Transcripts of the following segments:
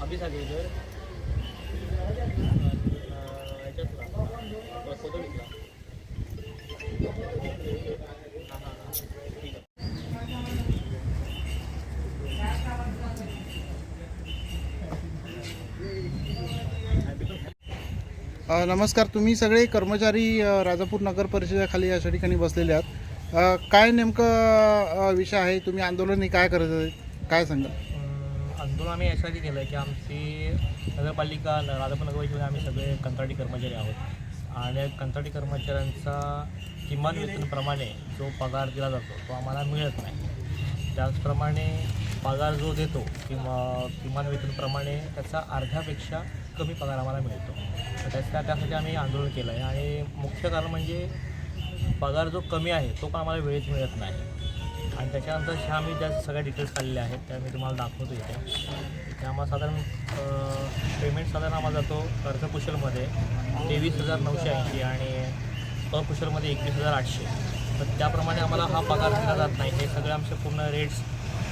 अभी सांगितलं याच्यातला नमस्कार तुम्ही सगळे कर्मचारी राजापूर नगर परिषदेखाली अशा ठिकाणी बसलेले आहात. काय नेमकं विषय आहे? तुम्ही आंदोलन काय करत आहे काय सांगा आंदोलन आम्ही यासाठी केलं की आमची नगरपालिका राजापूर नगरपालिकेमध्ये आम्ही सगळे कंत्राटी कर्मचारी आहोत. आणि कंत्राटी कर्मचाऱ्यांचा किमान वेतनप्रमाणे जो पगार दिला जातो तो आम्हाला मिळत नाही. त्याचप्रमाणे पगार जो देतो किंवा किमान वेतनप्रमाणे त्याचा अर्ध्यापेक्षा कमी पगार आम्हाला मिळतो. त्याच्या त्यासाठी आम्ही आंदोलन केलं आहे. आणि मुख्य कारण म्हणजे पगार जो कमी आहे तो पण आम्हाला वेळेत मिळत नाही. आणि त्याच्यानंतर ह्या आम्ही ज्या सगळ्या डिटेल्स काढलेल्या आहेत त्या मी तुम्हाला दाखवतो इथे. इथे आम्हाला साधारण पेमेंट साधारण आम्हाला जातो अर्धकुशलमध्ये तेवीस हजार नऊशे ऐंशी आणि अकुशलमध्ये एकवीस हजार आठशे. तर त्याप्रमाणे आम्हाला हा पगार दिला जात नाही. हे सगळे आमचे पूर्ण रेट्स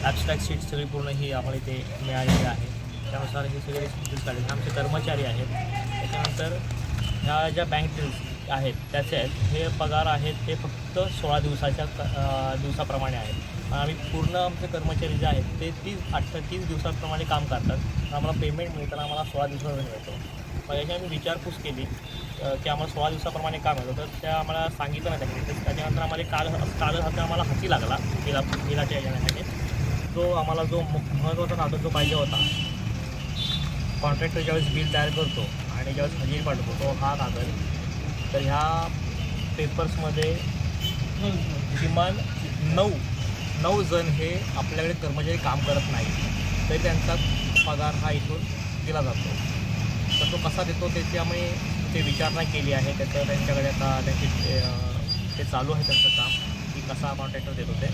ॲबस्ट्रॅक्ट शीट सगळी पूर्ण ही आम्हाला इथे मिळालेली आहे. त्यानुसार हे सगळे डिटेल्स काढले. आमचे कर्मचारी आहेत. त्याच्यानंतर ह्या ज्या बँक डिटेल्स आहेत त्याचे आहेत हे पगार आहेत ते फक्त सोळा दिवसाच्या क- दिवसाप्रमाणे आहेत. आम्ही पूर्ण आमचे कर्मचारी जे आहेत ते तीस अठरा तीस दिवसाप्रमाणे काम करतात. तर आम्हाला पेमेंट मिळताना आम्हाला सोळा दिवसावर मिळतो. मग याची आम्ही विचारपूस केली की आम्हाला सोळा दिवसाप्रमाणे काम होतं तर त्या आम्हाला सांगितलं नाही त्यांनी. तर त्याच्यानंतर आम्हाला काल काल हाती आम्हाला हाती लागला बिला बिलाच्या येण्यासाठी तो आम्हाला जो महत्त्वाचा कागद जो पाहिजे होता कॉन्ट्रॅक्टर ज्यावेळेस बिल तयार करतो आणि ज्यावेळेस हजेरी पाठवतो तो हा कागद. तर ह्या पेपर्समध्ये किमान नऊ नऊ जण हे आपल्याकडे कर्मचारी काम करत नाही तरी त्यांचा पगार हा इथून दिला जातो. तर तो कसा देतो त्याची आम्ही ते विचारणा केली आहे त्याचं त्यांच्याकडे आता त्यांची ते, ते चालू आहे त्यांचं काम की कसा कॉन्ट्रॅक्टर देत होते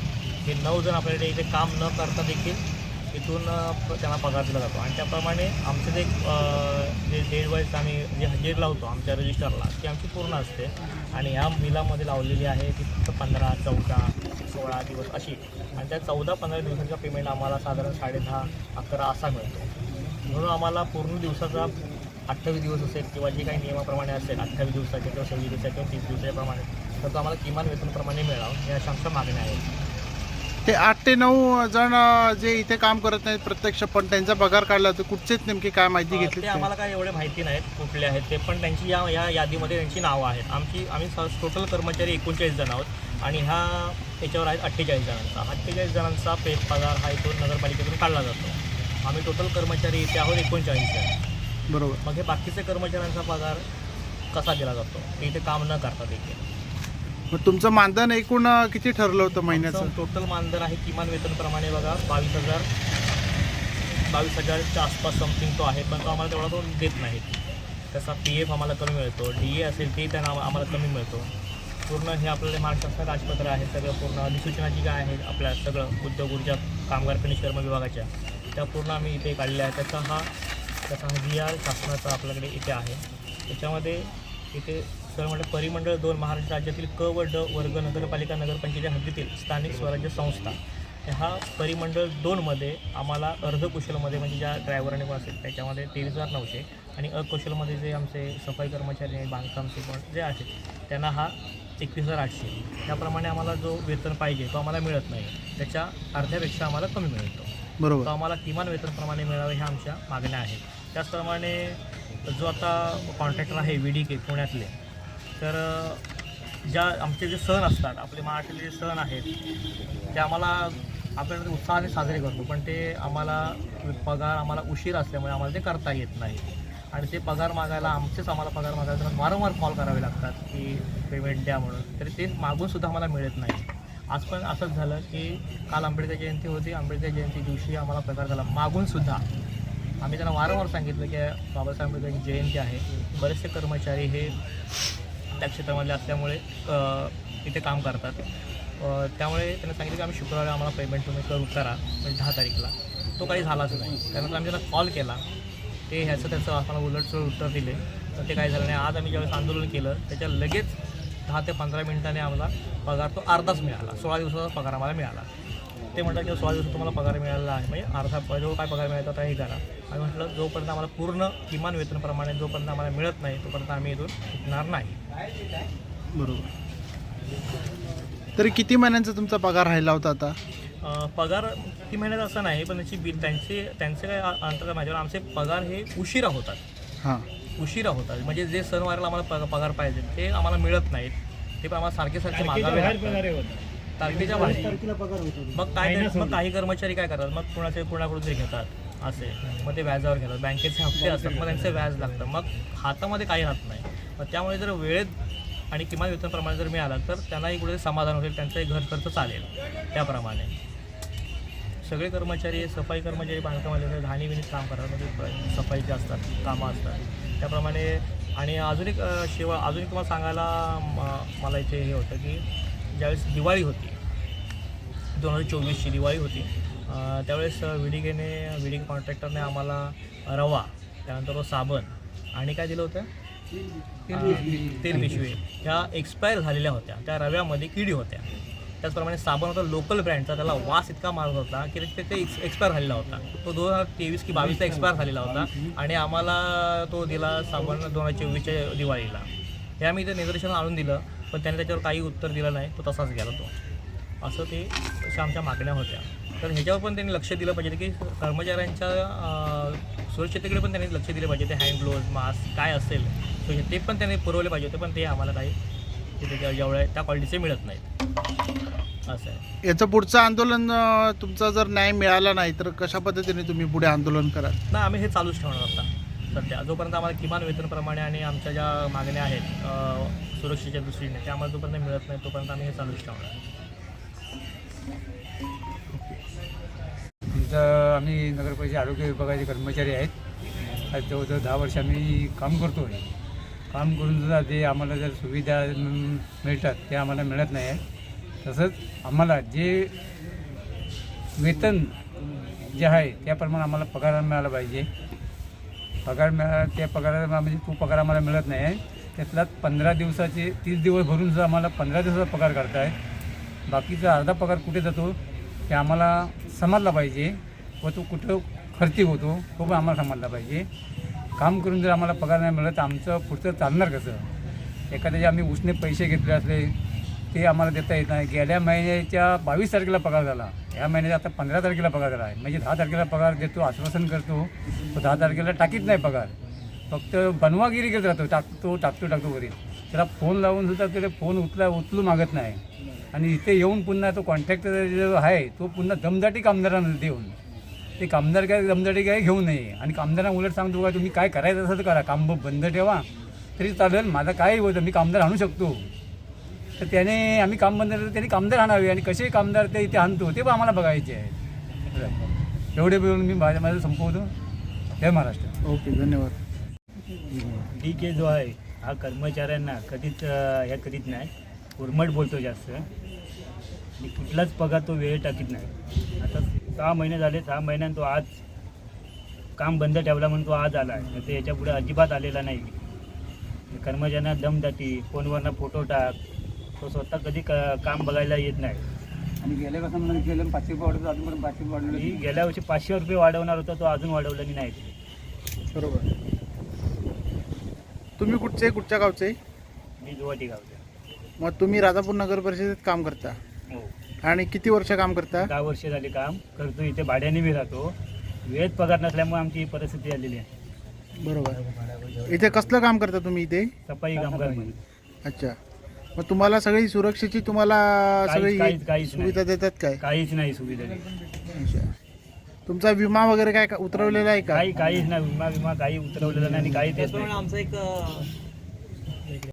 हे नऊ जण आपल्याकडे इथे काम न करता देखील इथून त्यांना पगार दिला जातो. आणि त्याप्रमाणे आमचं जे जे डेड वाईज आम्ही जे हजेरी लावतो आमच्या रजिस्टरला ती आमची पूर्ण असते. आणि ह्या बिलामध्ये लावलेली आहे ती फक्त पंधरा चौदा सोळा दिवस अशी. आणि त्या चौदा पंधरा दिवसाचा पेमेंट आम्हाला साधारण साडेदहा अकरा असा मिळतो. म्हणून आम्हाला पूर्ण दिवसाचा अठ्ठावीस दिवस असेल किंवा जे काही नियमाप्रमाणे असेल अठ्ठावीस दिवसाचे किंवा सव्वीस दिवसाचे किंवा तीस दिवसाच्याप्रमाणे तर तो आम्हाला किमान वेतनप्रमाणे मिळावं हे अशा आमच्या मागण्या आहेत. ते आठ ते नऊ जण जे इथे काम करत नाहीत प्रत्यक्ष पण त्यांचा पगार काढला तर कुठचेच नेमकी काय माहिती घेतली ते आम्हाला काय एवढे माहिती नाहीत कुठले आहेत ते पण त्यांची या या यादीमध्ये त्यांची नावं आहेत. आमची आम्ही टोटल कर्मचारी एकोणचाळीस जण आहोत आणि ह्या याच्यावर आहेत अठ्ठेचाळीस जणांचा. अठ्ठेचाळीस जणांचा पे पगार हा इथून नगरपालिकेतून काढला जातो. आम्ही टोटल कर्मचारी इथे आहोत एकोणचाळीस जण. बरोबर. मग हे बाकीचे कर्मचाऱ्यांचा पगार कसा दिला जातो? ते इथे काम न करतात इथे मग तुमचं मानधन एकूण किती ठरलं होतं महिन्याचं? टोटल मानधन आहे किमान वेतनप्रमाणे बघा बावीस हजार बावीस हजारच्या आसपास समथिंग तो आहे पण तो आम्हाला तेवढा तो देत नाही. त्याचा पी एफ आम्हाला कमी मिळतो. डी ए असेल ते त्यांना आम्हा- आम्हाला कमी मिळतो. पूर्ण हे आपल्याला महाराष्ट्राचं राजपत्र आहे सगळं पूर्ण अधिसूचना जी काय आहे आपल्या सगळं उद्योग ऊर्जा कामगार कनिष्कर्म विभागाच्या त्या पूर्ण आम्ही इथे काढल्या आहेत. त्याचा हा त्याचा हा जी आर शासनाचा आपल्याकडे इथे आहे. त्याच्यामध्ये इथे सर म्हणजे परिमंडळ दोन महाराष्ट्र राज्यातील क व ड वर्ग नगरपालिका नगरपंचायत हद्दीतील स्थानिक स्वराज्य संस्था. ह्या परिमंडळ दोनमध्ये आम्हाला अर्धकुशलमध्ये म्हणजे ज्या ड्रायव्हरने पण असेल त्याच्यामध्ये तेवीस हजार नऊशे आणि अकुशलमध्ये जे आमचे सफाई कर्मचारी आणि बांधकामचे पण जे आहेत त्यांना हा एकवीस हजार आठशे. त्याप्रमाणे आम्हाला जो वेतन पाहिजे तो आम्हाला मिळत नाही. त्याच्या अर्ध्यापेक्षा आम्हाला कमी मिळतो. तो बरोबर आम्हाला किमान वेतनप्रमाणे मिळावे ह्या आमच्या मागण्या आहेत. त्याचप्रमाणे जो आता कॉन्ट्रॅक्टर आहे व्ही डी के पुण्यातले तर ज्या आमचे जे सण असतात आपले महाराष्ट्रातले जे सण आहेत ते आम्हाला आपल्याला उत्साहाने साजरे करतो. पण ते आम्हाला पगार आम्हाला उशीर असल्यामुळे आम्हाला ते करता येत नाही. आणि ते पगार मागायला आमचेच आम्हाला पगार मागायला वारंवार कॉल करावे लागतात की पेमेंट द्या म्हणून. तरी ते मागूनसुद्धा आम्हाला मिळत नाही. आज पण असंच झालं की काल आंबेडकर जयंती होती. आंबेडकर जयंती दिवशी आम्हाला पगार झाला. मागूनसुद्धा आम्ही त्यांना वारंवार सांगितलं की बाबासाहेब आंबेडकरांची जयंती आहे. बरेचसे कर्मचारी हे त्या क्षेत्रामधले असल्यामुळे इथे काम करतात. त्यामुळे त्यांनी सांगितलं की आम्ही शुक्रवारी आम्हाला पेमेंट तुम्ही करू करा म्हणजे दहा तारीखला. तो काही झालाच नाही. त्यानंतर आम्ही त्यांना कॉल केला. ते ह्याचं त्याचं आम्हाला उलटसुलट उत्तर दिले. तर ते काही झालं नाही. आज आम्ही ज्यावेळेस आंदोलन केलं त्याच्या लगेच दहा ते पंधरा मिनिटांनी आम्हाला पगार तो अर्धाच मिळाला. सोळा दिवसाचा पगार आम्हाला मिळाला. ते म्हणतात की सोळा दिवसात तुम्हाला पगार मिळाला आहे म्हणजे अर्धा जो काय पगार मिळाला आता हे करा आम्ही म्हटलं जोपर्यंत आम्हाला पूर्ण किमान वेतनप्रमाणे जोपर्यंत आम्हाला मिळत नाही तोपर्यंत आम्ही इथून उठणार नाही. बरोबर. तरी किती महिन्यांचा तुमचा पगार राहिला होता आता? पगार किती महिन्यात असं नाही पण त्याची बिल त्यांचे त्यांचे काय अ- अंतर्गत माझ्यावर आमचे पगार हे उशिरा होतात. हां. उशिरा होतात. म्हणजे जे सणवाराला आम्हाला पग- पगार पाहिजे ते आम्हाला मिळत नाहीत. ते पण आम्हाला सारखे सारखे मागावे तारखेच्या बाहेर. मग काय ते- मग काही कर्मचारी काय करतात? मग कुणाचे कुणाकडून तरी घेतात? असे. मग ते व्याजावर घेतात. बँकेचे हप्ते असतात. मग त्यांचे व्याज लागतं. मग हातामध्ये काही राहत नाही. मग त्यामुळे जर वेळेत आणि किमान वेतनप्रमाणे जर मिळाला तर त्यांनाही कुठे समाधान होईल. त्यांचाही घर खर्च चालेल. त्याप्रमाणे. सगळे कर्मचारी सफाई कर्मचारी बांधकामाले घाणी विणीत काम करतात. म्हणजे सफाईचे असतात. कामं असतात. त्याप्रमाणे आणि अजून एक शेवा अजून एक तुम्हाला सांगायला म- मला इथे हे होतं की ज्यावेळेस दिवाळी होती दोन हजार चोवीसची दिवाळी होती त्यावेळेस विडिगेने विडिग कॉन्ट्रॅक्टरने आम्हाला रवा त्यानंतर तो साबण आणि काय दिलं होतं? तेल पिशवी. ह्या एक्सपायर झालेल्या होत्या. त्या रव्यामध्ये किडी होत्या. त्याचप्रमाणे साबण होता लोकल ब्रँडचा त्याला वास इतका मारत होता की ते ते एक्सपायर झालेला होता. तो दोन हजार तेवीस की बावीसला एक्सपायर झालेला होता आणि आम्हाला तो दिला साबण दोन हजार चोवीसच्या दिवाळीला. हे आम्ही इथे निदर्शन आणून दिलं. पण त्याने त्याच्यावर काही उत्तर दिलं नाही तो तसाच गेला तो. असं ते अशा आमच्या मागण्या होत्या. तर ह्याच्यावर पण त्यांनी लक्ष दिलं पाहिजे की कर्मचाऱ्यांच्या अं, सुरक्षिततेकडे पण त्यांनी लक्ष दिलं पाहिजे. ते हँड ग्लोव्ज मास्क काय असेल तर ते पण त्यांनी पुरवले पाहिजे होते पण ते आम्हाला काही तिथे त्या- जेवढ्या त्या क्वालिटीचे मिळत नाहीत. असं आहे. याचं पुढचं आंदोलन तुमचा जर न्याय मिळाला नाही तर कशा पद्धतीने तुम्ही पुढे आंदोलन कराल? नाही आम्ही हे चालूच ठेवणार आता. सध्या जोपर्यंत आम्हाला किमान वेतनप्रमाणे आणि आमच्या ज्या मागण्या आहेत सुरक्षेच्या दृष्टीने त्या आम्हाला जोपर्यंत मिळत नाही तोपर्यंत आम्ही हे चालूच ठेवणार आमचं आम्ही नगरपरिषद आरोग्य विभागाचे कर्मचारी आहेत. आज जवळजवळ दहा वर्ष आम्ही काम करतो आहे काम करून सुद्धा जे आम्हाला जर सुविधा मिळतात ते आम्हाला मिळत नाही आहे. तसंच आम्हाला जे वेतन जे आहे त्याप्रमाणे आम्हाला पगार मिळाला पाहिजे. पगार मिळाला त्या पगारा म्हणजे तो पगार आम्हाला मिळत नाही. आहे त्यातला पंधरा दिवसाचे तीस दिवस भरून सुद्धा आम्हाला पंधरा दिवसाचा पगार काढताय बाकीचा अर्धा पगार कुठे जातो ते आम्हाला समजला पाहिजे व तो कुठं खर्ची होतो तो पण आम्हाला समजला पाहिजे. काम करून जर आम्हाला पगार नाही मिळत तर आमचं पुढचं चालणार कसं? एखाद्याचे आम्ही उसने पैसे घेतले असले ते आम्हाला देता येत नाही. गेल्या महिन्याच्या बावीस तारखेला पगार झाला. या महिन्याचा आता पंधरा तारखेला पगार झाला आहे. म्हणजे दहा तारखेला पगार देतो आश्वासन करतो. तो दहा तारखेला टाकीत नाही पगार. फक्त बनवागिरी करत राहतो. टाकतो टाकतो टाकतो वरील त्याला फोन लावून सुद्धा त्याला फोन उचला उचलू मागत नाही. आणि इथे येऊन पुन्हा तो कॉन्ट्रॅक्टर जो आहे तो पुन्हा दमदाटी कामगारांना देऊन. ते कामदार काय दमदाटी काय घेऊ नये. आणि कामदारांना उलट सांगतो का तुम्ही काय करायचं असं तर करा. काम बंद ठेवा. तरी चालेल. माझं काय होतं मी कामदार आणू शकतो. तर त्याने आम्ही काम बंद केलं तर त्यांनी कामदार आणावे आणि कसे कामदार ते इथे आणतो ते पण आम्हाला बघायचे आहे एवढे बोलून मी माझ्या माझं संपवतो. जय महाराष्ट्र. ओके धन्यवाद. डी के जो आहे हा कर्मचाऱ्यांना कधीच ह्या करीत नाही. उर्मट बोलतो जास्त. आणि कुठलाच पगार तो वेळ टाकीत नाही. आता सहा महिने झाले सहा महिन्यात तो आज काम बंद ठेवला म्हणून तो आज आला आहे तर याच्यापुढे अजिबात आलेला नाही. कर्मचाऱ्यांना दमदाटी फोनवरनं फोटो टाक तो स्वतः कधी क काम बघायला येत नाही. आणि गेल्या कसं म्हणून गेलं पाचशे वाढवलं अजून पाचशे ही गेल्या वर्षी पाचशे रुपये वाढवणार होता तो अजून वाढवला नाही. बरोबर. तुम्ही कुठचे? कुठच्या गावचे? मी गुवाहाटी गावचा. मग तुम्ही राजापूर नगर परिषदेत काम करता. हो. आणि किती वर्ष काम करता? दहा वर्ष झाले काम करतो इथे भाड्याने मी राहतो. वेळेत पगार नसल्यामुळे आमची ही परिस्थिती आलेली आहे. बरोबर. इथे कसलं काम करता तुम्ही इथे? सफाई कामगार म्हणून. अच्छा. मग तुम्हाला सगळी सुरक्षेची तुम्हाला सगळी काहीच- काहीच नाही. सुविधा देतात काय? काहीच नाही सुविधा अच्छा. तुमचा विमा वगैरे काय का- उतरवलेला आहे का? काही काहीच नाही. विमा विमा काही उतरवलेला नाही आणि काही देत नाही. आमचं एक अ,